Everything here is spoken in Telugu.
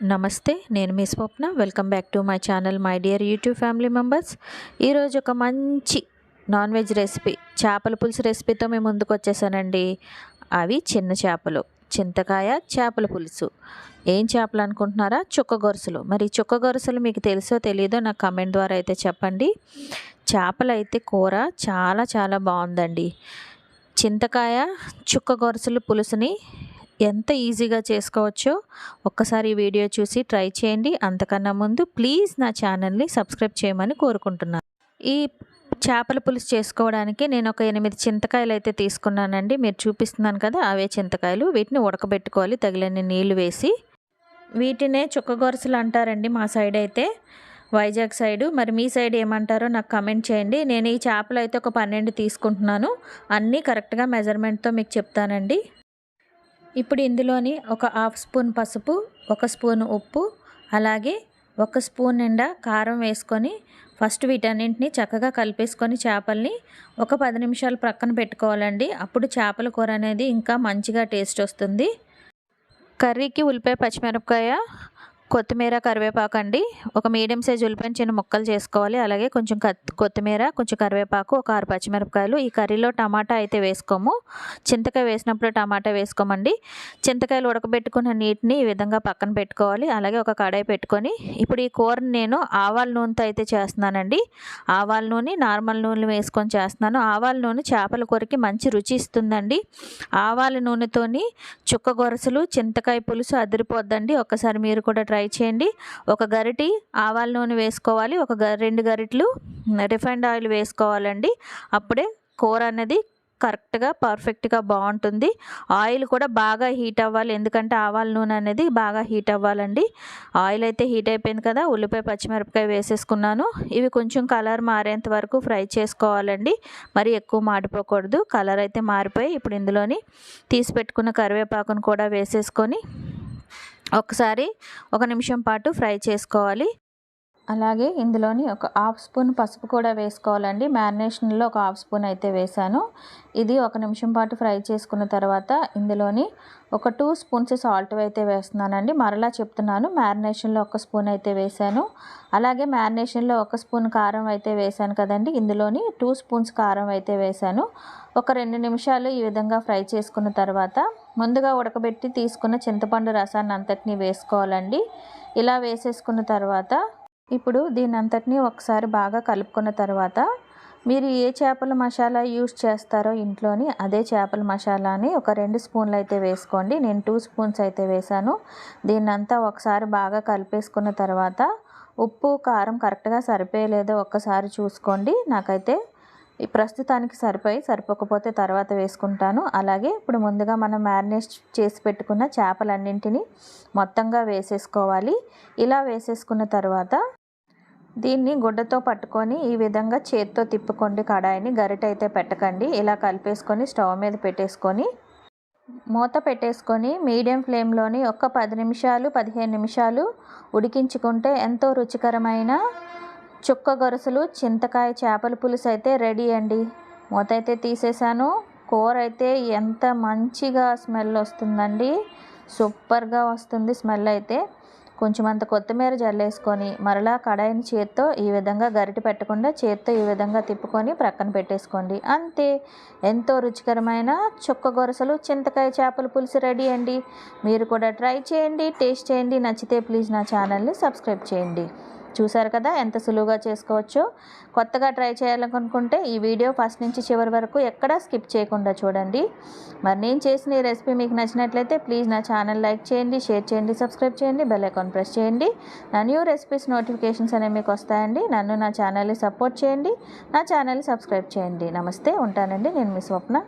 నమస్తే నేను మీ Swapna. Welcome back to my channel my dear YouTube family members. ఈరోజు ఒక మంచి నాన్ వెజ్ రెసిపీ చేపల పులుసు రెసిపీతో మేము ముందుకు వచ్చేసానండి. అవి చిన్న చేపలు చింతకాయ చేపల పులుసు. ఏం చేపలు అనుకుంటున్నారా? చుక్క గొరుసలు. మరి చుక్క గొరుసలు మీకు తెలుసో తెలియదో నాకు కమెంట్ ద్వారా అయితే చెప్పండి. చేపలు అయితే కూర చాలా చాలా బాగుందండి. చింతకాయ చుక్క గొరుసలు పులుసుని ఎంత ఈజీగా చేసుకోవచ్చో ఒక్కసారి వీడియో చూసి ట్రై చేయండి. అంతకన్నా ముందు ప్లీజ్ నా ఛానల్ని సబ్స్క్రైబ్ చేయమని కోరుకుంటున్నాను. ఈ చేపల పులుసు చేసుకోవడానికి నేను ఒక ఎనిమిది చింతకాయలు అయితే తీసుకున్నానండి. మీరు చూపిస్తున్నాను కదా అవే చింతకాయలు. వీటిని ఉడకబెట్టుకోవాలి. తగిలిన నీళ్ళు వేసి వీటినే చుక్కగొరసలు అంటారండి మా సైడ్ అయితే. వైజాగ్ సైడు. మరి మీ సైడ్ ఏమంటారో నాకు కమెంట్ చేయండి. నేను ఈ చేపలు అయితే ఒక పన్నెండు తీసుకుంటున్నాను. అన్నీ కరెక్ట్గా మెజర్మెంట్తో మీకు చెప్తానండి. ఇప్పుడు ఇందులోని ఒక హాఫ్ స్పూన్ పసుపు ఒక స్పూన్ ఉప్పు అలాగే ఒక స్పూన్ నిండా కారం వేసుకొని ఫస్ట్ వీటన్నింటినీ చక్కగా కలిపేసుకొని చేపల్ని ఒక పది నిమిషాలు ప్రక్కన పెట్టుకోవాలండి. అప్పుడు చేపల కూర అనేది ఇంకా మంచిగా టేస్ట్ వస్తుంది. కర్రీకి ఉల్లిపాయ పచ్చిమిరపకాయ కొత్తిమీర కరివేపాకు అండి ఒక మీడియం సైజ్ ఉల్లిపాయని చిన్న ముక్కలు చేసుకోవాలి. అలాగే కొంచెం కొత్తిమీర కొంచెం కరివేపాకు ఒక ఆరు పచ్చిమిరపకాయలు. ఈ కర్రీలో టమాటా అయితే వేసుకోము. చింతకాయ వేసినప్పుడు టమాటా వేసుకోమండి. చింతకాయలు ఉడకబెట్టుకున్న నీటిని ఈ విధంగా పక్కన పెట్టుకోవాలి. అలాగే ఒక కడాయి పెట్టుకొని ఇప్పుడు ఈ కూరని నేను ఆవాల నూనెతో అయితే చేస్తున్నానండి. ఆవాల నూనె నార్మల్ నూనె వేసుకొని చేస్తున్నాను. ఆవాల నూనె చేపల కూరకి మంచి రుచి ఇస్తుందండి. ఆవాల నూనెతోని చుక్క గొరసలు చింతకాయ పులుసు అదిరిపోద్దండి. ఒక్కసారి మీరు కూడా ట్రై ఫ్రై చేయండి. ఒక గరిటి ఆవాల నూనె వేసుకోవాలి. ఒక రెండు గరిటలు రిఫైండ్ ఆయిల్ వేసుకోవాలండి. అప్పుడే కూర అనేది కరెక్ట్గా పర్ఫెక్ట్గా బాగుంటుంది. ఆయిల్ కూడా బాగా హీట్ అవ్వాలి. ఎందుకంటే ఆవాల నూనె అనేది బాగా హీట్ అవ్వాలండి. ఆయిల్ అయితే హీట్ అయిపోయింది కదా ఉల్లిపాయ పచ్చిమిరపకాయ వేసేసుకున్నాను. ఇవి కొంచెం కలర్ మారేంత వరకు ఫ్రై చేసుకోవాలండి. మరి ఎక్కువ మాడిపోకూడదు. కలర్ అయితే మారిపోయి ఇప్పుడు ఇందులోని తీసి పెట్టుకున్న కరివేపాకును కూడా వేసేసుకొని ఒకసారి ఒక నిమిషం పాటు ఫ్రై చేసుకోవాలి. అలాగే ఇందులోని ఒక హాఫ్ స్పూన్ పసుపు కూడా వేసుకోవాలండి. మ్యారినేషన్లో ఒక హాఫ్ స్పూన్ అయితే వేసాను ఇది ఒక నిమిషం పాటు ఫ్రై చేసుకున్న తర్వాత ఇందులోని ఒక టూ స్పూన్స్ సాల్ట్ అయితే వేస్తున్నానండి. మరలా చెప్తున్నాను మ్యారినేషన్లో ఒక స్పూన్ అయితే వేసాను అలాగే మ్యారినేషన్లో ఒక స్పూన్ కారం అయితే వేసాను కదండి. ఇందులోని టూ స్పూన్స్ కారం అయితే వేసాను ఒక రెండు నిమిషాలు ఈ విధంగా ఫ్రై చేసుకున్న తర్వాత ముందుగా ఉడకబెట్టి తీసుకున్న చింతపండు రసాన్ని అంతటినీ వేసుకోవాలండి. ఇలా వేసేసుకున్న తర్వాత ఇప్పుడు దీని అంతటినీ ఒకసారి బాగా కలుపుకున్న తర్వాత మీరు ఏ చేపల మసాలా యూస్ చేస్తారో ఇంట్లోని అదే చేపల మసాలాని ఒక రెండు స్పూన్లు అయితే వేసుకోండి. నేను టూ స్పూన్స్ అయితే వేసాను దీన్నంతా ఒకసారి బాగా కలిపేసుకున్న తర్వాత ఉప్పు కారం కరెక్ట్గా సరిపోయలేదో ఒక్కసారి చూసుకోండి. నాకైతే ఈ ప్రస్తుతానికి సరిపోయి సరిపోకపోతే తర్వాత వేసుకుంటాను. అలాగే ఇప్పుడు ముందుగా మనం మ్యారినేట్ చేసి పెట్టుకున్న చేపలన్నింటినీ మొత్తంగా వేసేసుకోవాలి. ఇలా వేసేసుకున్న తర్వాత దీన్ని గుడ్డతో పట్టుకొని ఈ విధంగా చేత్తో తిప్పుకోండి కడాయిని. గరిట అయితే పెట్టకండి. ఇలా కలిపేసుకొని స్టవ్ మీద పెట్టేసుకొని మూత పెట్టేసుకొని మీడియం ఫ్లేమ్లోని ఒక పది నిమిషాలు పదిహేను నిమిషాలు ఉడికించుకుంటే ఎంతో రుచికరమైన చుక్క గొరసలు చింతకాయ చేపల పులుసు అయితే రెడీ అండి. మూత అయితే తీసేసాను కూర అయితే ఎంత మంచిగా స్మెల్ వస్తుందండి. సూపర్గా వస్తుంది స్మెల్ అయితే. కొంచెం అంత కొత్తిమీర జల్లేసుకొని మరలా కడాయిని చేత్తో ఈ విధంగా గరిటె పెట్టకుండా చేత్తో ఈ విధంగా తిప్పుకొని ప్రక్కన పెట్టేసుకోండి. అంతే. ఎంతో రుచికరమైన చుక్క గొరసలు చింతకాయ చేపల పులుసు రెడీ అండి. మీరు కూడా ట్రై చేయండి టేస్ట్ చేయండి. నచ్చితే ప్లీజ్ నా ఛానల్ని సబ్స్క్రైబ్ చేయండి. చూసారు కదా ఎంత సులువుగా చేసుకోవచ్చో. కొత్తగా ట్రై చేయాలనుకుంటే ఈ వీడియో ఫస్ట్ నుంచి చివరి వరకు ఎక్కడా స్కిప్ చేయకుండా చూడండి. మరి నేను చేసిన ఈ రెసిపీ మీకు నచ్చినట్లయితే ప్లీజ్ నా ఛానల్ లైక్ చేయండి షేర్ చేయండి సబ్స్క్రైబ్ చేయండి బెల్ ఐకాన్ ప్రెస్ చేయండి. నా న్యూ రెసిపీస్ నోటిఫికేషన్స్ అనేవి మీకు వస్తాయండి. నన్ను నా ఛానల్ని సపోర్ట్ చేయండి. నా ఛానల్ని సబ్స్క్రైబ్ చేయండి. నమస్తే ఉంటానండి. నేను మీ స్వప్న.